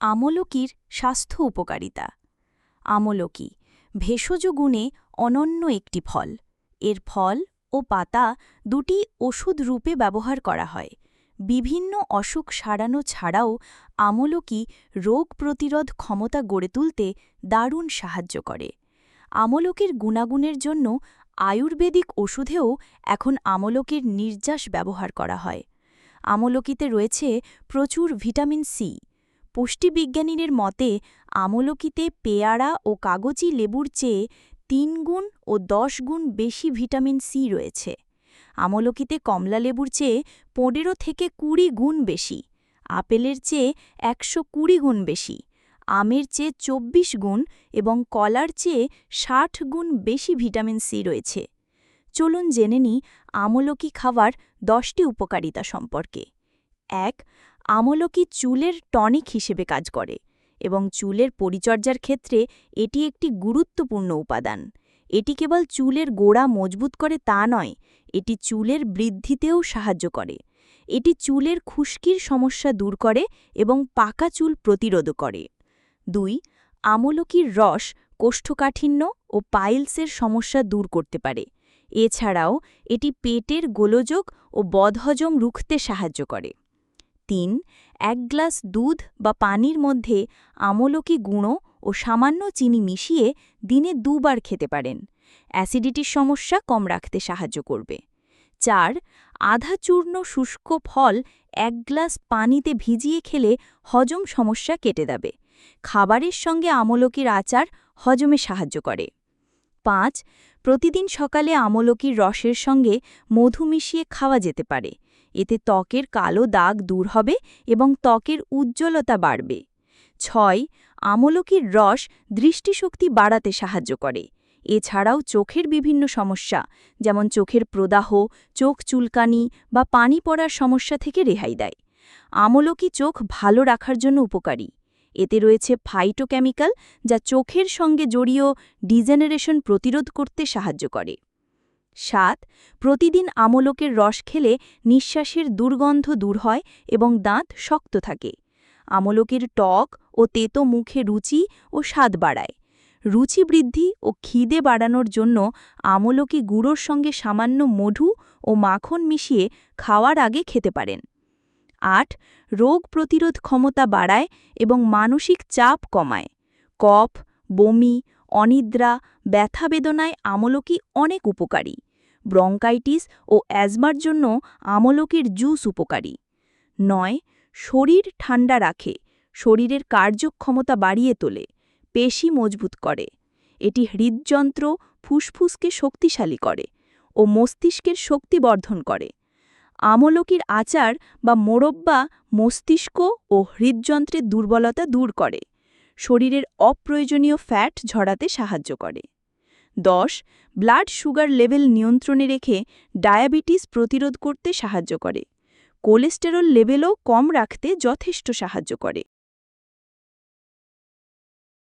আমলকির স্বাস্থ্য উপকারিতা। আমলকি, ভেষজ গুণে অনন্য একটি ফল। এর ফল ও পাতা দুটি ওষুধ রূপে ব্যবহার করা হয়। বিভিন্ন অসুখ সারানো ছাড়াও আমলকি রোগ প্রতিরোধ ক্ষমতা গড়ে তুলতে দারুণ সাহায্য করে। আমলকির গুণাগুণের জন্য আয়ুর্বেদিক ওষুধেও এখন আমলকির নির্যাস ব্যবহার করা হয়। আমলকিতে রয়েছে প্রচুর ভিটামিন সি। পুষ্টিবিজ্ঞানীদের মতে, আমলকিতে পেয়ারা ও কাগজি লেবুর চেয়ে তিন গুণ ও দশ গুণ বেশি ভিটামিন সি রয়েছে। আমলকিতে কমলা লেবুর চেয়ে পনেরো থেকে কুড়ি গুণ বেশি, আপেলের চেয়ে একশো কুড়ি গুণ বেশি, আমের চেয়ে চব্বিশ গুণ এবং কলার চেয়ে ষাট গুণ বেশি ভিটামিন সি রয়েছে। চলুন জেনে নিই আমলকি খাওয়ার দশটি উপকারিতা সম্পর্কে। এক আমলকি চুলের টনিক হিসেবে কাজ করে এবং চুলের পরিচর্যার ক্ষেত্রে এটি একটি গুরুত্বপূর্ণ উপাদান। এটি কেবল চুলের গোড়া মজবুত করে তা নয়, এটি চুলের বৃদ্ধিতেও সাহায্য করে। এটি চুলের খুশকির সমস্যা দূর করে এবং পাকা চুল প্রতিরোধ করে। দুই, আমলকির রস কোষ্ঠকাঠিন্য ও পাইলসের সমস্যা দূর করতে পারে। এছাড়াও এটি পেটের গোলযোগ ও বদহজম রুখতে সাহায্য করে। তিন, এক গ্লাস দুধ বা পানির মধ্যে আমলকি গুঁড়ো ও সামান্য চিনি মিশিয়ে দিনে দুবার খেতে পারেন। অ্যাসিডিটির সমস্যা কম রাখতে সাহায্য করবে। চার, আধা চূর্ণ শুষ্ক ফল এক গ্লাস পানিতে ভিজিয়ে খেলে হজম সমস্যা কেটে দেবে খাবারের সঙ্গে আমলকির আচার হজমে সাহায্য করে। পাঁচ, প্রতিদিন সকালে আমলকির রসের সঙ্গে মধু মিশিয়ে খাওয়া যেতে পারে। এতে ত্বকের কালো দাগ দূর হবে এবং ত্বকের উজ্জ্বলতা বাড়বে। ছয়, আমলকির রস দৃষ্টিশক্তি বাড়াতে সাহায্য করে। এছাড়াও চোখের বিভিন্ন সমস্যা, যেমন চোখের প্রদাহ, চোখ চুলকানি বা পানি পড়ার সমস্যা থেকে রেহাই দেয়। আমলকি চোখ ভালো রাখার জন্য উপকারী। এতে রয়েছে ফাইটোকেমিক্যাল যা চোখের সঙ্গে জড়িয়ে ডিজেনারেশন প্রতিরোধ করতে সাহায্য করে। সাত, প্রতিদিন আমলকের রস খেলে নিঃশ্বাসের দুর্গন্ধ দূর হয় এবং দাঁত শক্ত থাকে। আমলকের টক ও তেতো মুখে রুচি ও স্বাদ বাড়ায়। রুচি বৃদ্ধি ও খিদে বাড়ানোর জন্য আমলকি গুঁড়োর সঙ্গে সামান্য মধু ও মাখন মিশিয়ে খাওয়ার আগে খেতে পারেন। আট, রোগ প্রতিরোধ ক্ষমতা বাড়ায় এবং মানসিক চাপ কমায়। কফ, বমি, অনিদ্রা, ব্যথা বেদনায় আমলকি অনেক উপকারী। ব্রঙ্কাইটিস ও অ্যাজমার জন্য আমলকির জুস উপকারী। নয়, শরীর ঠান্ডা রাখে, শরীরের কার্যক্ষমতা বাড়িয়ে তোলে, পেশি মজবুত করে। এটি হৃদযন্ত্র ফুসফুসকে শক্তিশালী করে ও মস্তিষ্কের শক্তি বর্ধন করে। আমলকির আচার বা মোরব্বা মস্তিষ্ক ও হৃদযন্ত্রের দুর্বলতা দূর করে, শরীরের অপ্রয়োজনীয় ফ্যাট ঝরাতে সাহায্য করে। দশ ব্লাড সুগার লেভেল নিয়ন্ত্রণে রেখে ডায়াবেটিস প্রতিরোধ করতে সাহায্য করে। কোলেস্টেরল লেভেলও কম রাখতে যথেষ্ট সাহায্য করে।